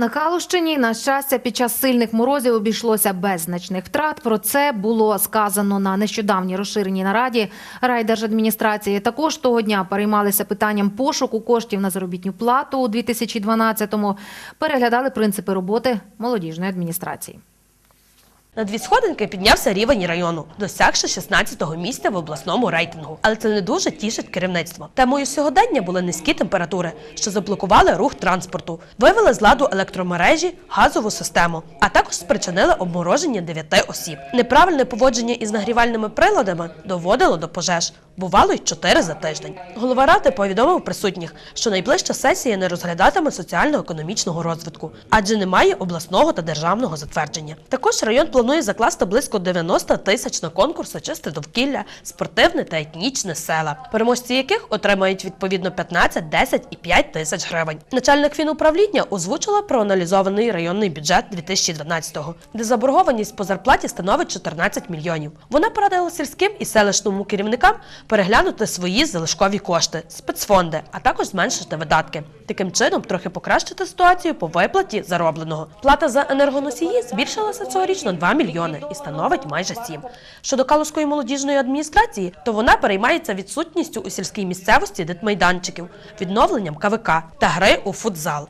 На Калущині, на щастя, під час сильних морозів обійшлося без значних втрат. Про це було сказано на нещодавній розширеній нараді райдержадміністрації. Також того дня переймалися питанням пошуку коштів на заробітну плату у 2012-му. Переглядали принципи роботи молодіжної адміністрації. На дві сходинки піднявся рівень району, досягши 16-го місця в обласному рейтингу. Але це не дуже тішить керівництво. Темою сьогодення були низькі температури, що заблокували рух транспорту, вивели з ладу електромережі, газову систему, а також спричинили обмороження дев'яти осіб. Неправильне поводження із нагрівальними приладами доводило до пожеж. Бувало й чотири за тиждень. Голова ради повідомив присутніх, що найближча сесія не розглядатиме соціально-економічного розвитку, адже немає обласного та державного затвердження. Також район планує закласти близько 90 тисяч на конкурси чисте довкілля, спортивне та етнічне села, переможці яких отримають відповідно 15, 10 і 5 тисяч гривень. Начальник фінуправління озвучила проаналізований районний бюджет 2012-го, де заборгованість по зарплаті становить 14 мільйонів. Вона порадила сільським і селищному керівникам переглянути свої залишкові кошти, спецфонди, а також зменшити видатки. Таким чином трохи покращити ситуацію по виплаті заробленого. Плата за енергоносії збільшилася цьогоріч на 2 мільйони і становить майже 7. Щодо Калузької молодіжної адміністрації, то вона переймається відсутністю у сільській місцевості дитмайданчиків, відновленням КВК та гри у футзал.